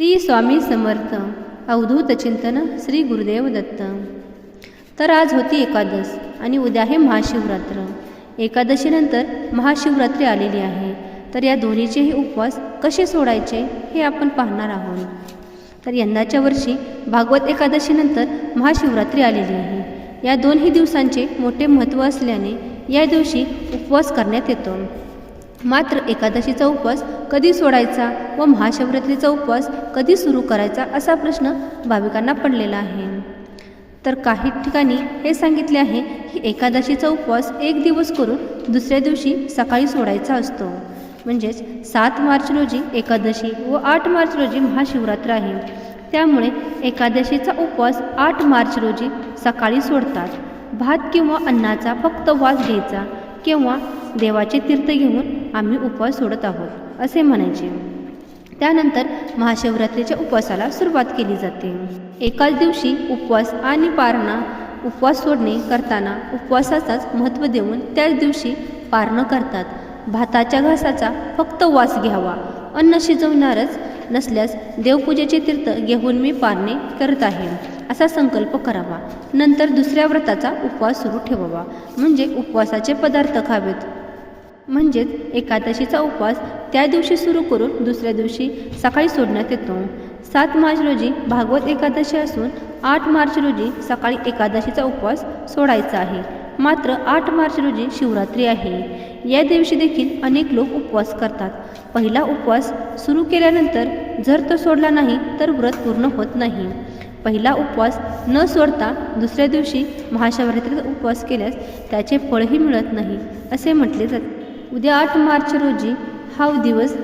श्री स्वामी समर्थ अवधूत चिंतन श्री गुरुदेव दत्त. तर आज होती एकादश आणि उद्या आहे महाशिवरात्र. एकादशीनंतर महाशिवरात्री आलेली आहे. तर या दोन्हीचेही उपवास कसे सोडायचे हे आपण पाहणार आहोत. तर यंदाच्या वर्षी भागवत एकादशीनंतर महाशिवरात्री आलेली आहे. या दोन्ही दिवसांचे मोठे महत्त्व असल्याने या दिवशी उपवास करण्यात येतो. मात्र एकादशीचा उपवास कधी सोडायचा व महाशिवरात्रीचा उपवास कधी सुरू करायचा असा प्रश्न भाविकांना पडलेला आहे. तर काही ठिकाणी हे सांगितले आहे की एकादशीचा उपवास एक दिवस करून दुसऱ्या दिवशी सकाळी सोडायचा असतो. म्हणजेच सात मार्च रोजी एकादशी व आठ मार्च रोजी महाशिवरात्र आहे. त्यामुळे एकादशीचा उपवास आठ मार्च रोजी सकाळी सोडतात. भात किंवा अन्नाचा फक्त वास घ्यायचा किंवा देवाचे तीर्थ घेऊन आम्ही उपवास सोडत आहोत असे म्हणायचे. त्यानंतर महाशिवरात्रीच्या उपवासाला सुरुवात केली जाते. एकाच दिवशी उपवास आणि पारणा उपवास सोडणे करताना उपवासाचाच महत्त्व देऊन त्याच दिवशी पारणं करतात. भाताच्या घासाचा फक्त वास घ्यावा अन्न शिजवणारच नसल्यास देवपूजेचे तीर्थ घेऊन मी पारणे करत आहे असा संकल्प करावा. नंतर दुसऱ्या व्रताचा उपवास सुरू ठेवावा. म्हणजे उपवासाचे पदार्थ खावेत. म्हणजेच एकादशीचा उपवास त्या दिवशी सुरू करून दुसऱ्या दिवशी सकाळी सोडण्यात येतो. सात मार्च रोजी भागवत एकादशी असून आठ मार्च रोजी सकाळी एकादशीचा उपवास सोडायचा आहे. मात्र आठ मार्च रोजी शिवरात्री आहे. या दिवशी देखील अनेक लोक उपवास करतात. पहिला उपवास सुरू केल्यानंतर जर तो सोडला नाही तर व्रत पूर्ण होत नाही. पहिला उपवास न सोडता दुसऱ्या दिवशी महाशिवरात्रीचा उपवास केल्यास त्याचे फळही मिळत नाही असे म्हटले जाते. उद्या आठ मार्च रोजी हा दिवस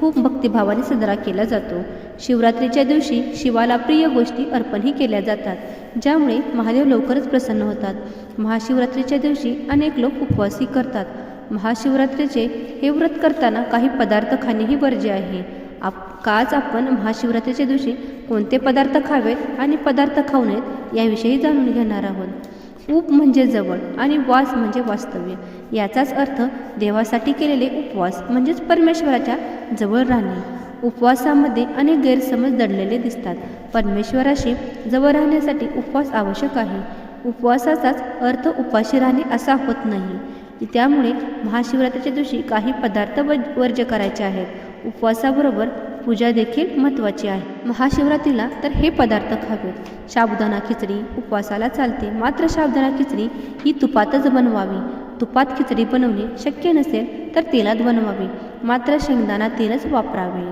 खूप भक्तिभावाने साजरा केला जातो. शिवरात्रीच्या दिवशी शिवाला प्रिय गोष्टी अर्पणही केल्या जातात ज्यामुळे महादेव लवकरच प्रसन्न होतात. महाशिवरात्रीच्या दिवशी अनेक लोक उपवासही करतात. महाशिवरात्रीचे हे व्रत करताना काही पदार्थ खाणेही वर्ज्य आहे. आप काच आपण महाशिवरात्रीच्या दिवशी कोणते पदार्थ खावेत आणि पदार्थ खाऊ नयेत याविषयी जाणून घेणार आहोत. उप म्हणजे जवळ आणि वास म्हणजे वास्तव्य. याचाच अर्थ देवासाठी केलेले उपवास म्हणजेच परमेश्वराच्या जवळ राहणे. उपवासामध्ये अनेक गैरसमज दडलेले दिसतात. परमेश्वराशी जवळ राहण्यासाठी उपवास आवश्यक आहे. उपवासाचाच अर्थ उपाशी राहणे असा होत नाही. त्यामुळे महाशिवरात्रीच्या दिवशी काही पदार्थ व वर्ज्य करायचे आहेत. उपवासाबरोबर पूजा देखील महत्त्वाची आहे. महाशिवरात्रीला तर हे पदार्थ खावेत साबुदाणा खिचडी उपवासाला चालते. मात्र साबुदाणा खिचडी ही तुपातच बनवावी. तुपात खिचडी बनवणे शक्य नसेल तर तेलात बनवावी. मात्र शेंगदाणा तेलच वापरावे.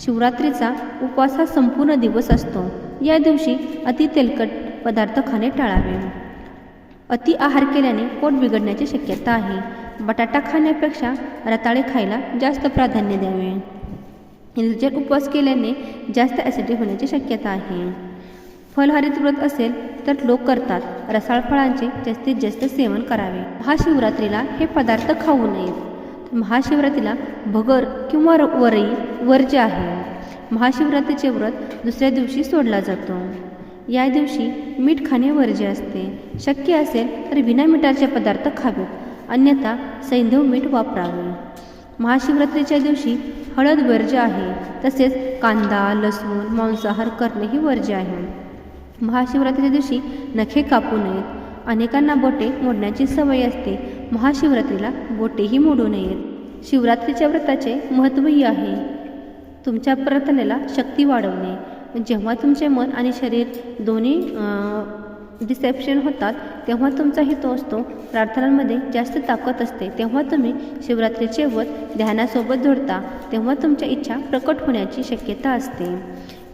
शिवरात्रीचा उपवास हा संपूर्ण दिवस असतो. या दिवशी अति तेलकट पदार्थ खाणे टाळावे. अति आहार केल्याने पोट बिघडण्याची शक्यता आहे. बटाटा खाण्यापेक्षा रताळे खायला जास्त प्राधान्य द्यावे. निर्जल उपवास केल्याने जास्त ॲसिडिटी होण्याची शक्यता आहे. फलहरित व्रत असेल तर लोक करतात. रसाळ फळांचे जास्तीत जास्त सेवन करावे. महाशिवरात्रीला हे पदार्थ खाऊ नयेत. महाशिवरात्रीला भगर किंवा वरई वर्ज्य आहे. महाशिवरात्रीचे व्रत दुसऱ्या दिवशी सोडला जातो. या दिवशी मीठ खाणे वर्ज्य असते. शक्य असेल तर विना मिठाचे पदार्थ खावेत अन्यथा सैंधव मीठ वापरावे. महाशिवरात्रीच्या दिवशी हळद वर्ज्य आहे तसेच कांदा लसूण मांसाहार करणेही वर्ज्य आहे. महाशिवरात्रीच्या दिवशी नखे कापू नयेत. अनेकांना बोटे मोडण्याची सवय असते. महाशिवरात्रीला बोटेही मोडू नयेत. शिवरात्रीच्या व्रताचे महत्त्वही आहे. तुमच्या प्रार्थनेला शक्ती वाढवणे. जेव्हा तुमचे मन आणि शरीर दोन्ही डिसेप्शन होतात तेव्हा तुमचा हेतू असतो. प्रार्थनांमध्ये जास्त ताकद असते. तेव्हा तुम्ही शिवरात्रीचे व्रत ध्यानासोबत जोडता तेव्हा तुमच्या इच्छा प्रकट होण्याची शक्यता असते.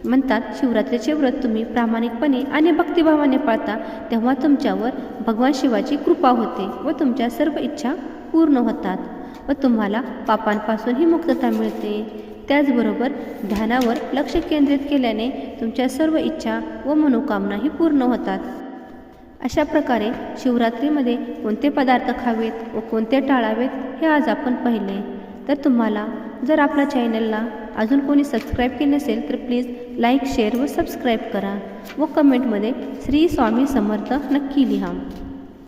म्हणतात शिवरात्रीचे व्रत तुम्ही प्रामाणिकपणे आणि भक्तिभावाने पाळता. तेव्हा तुमच्यावर भगवान शिवाची कृपा होते व तुमच्या सर्व इच्छा पूर्ण होतात व तुम्हाला पापांपासूनही मुक्तता मिळते. त्याचबरोबर ध्यानावर लक्ष केंद्रित केल्याने तुमच्या सर्व इच्छा व मनोकामनाही पूर्ण होतात. अशा प्रकारे शिवरात्रीमध्ये कोणते पदार्थ खावेत व कोणते टाळावेत हे आज आपण पाहिले. तर तुम्हाला जर आपल्या चॅनलला अजून कोणी सबस्क्राईब केले नसेल तर प्लीज लाईक शेअर व सबस्क्राईब करा व कमेंटमध्ये श्री स्वामी समर्थ नक्की लिहा.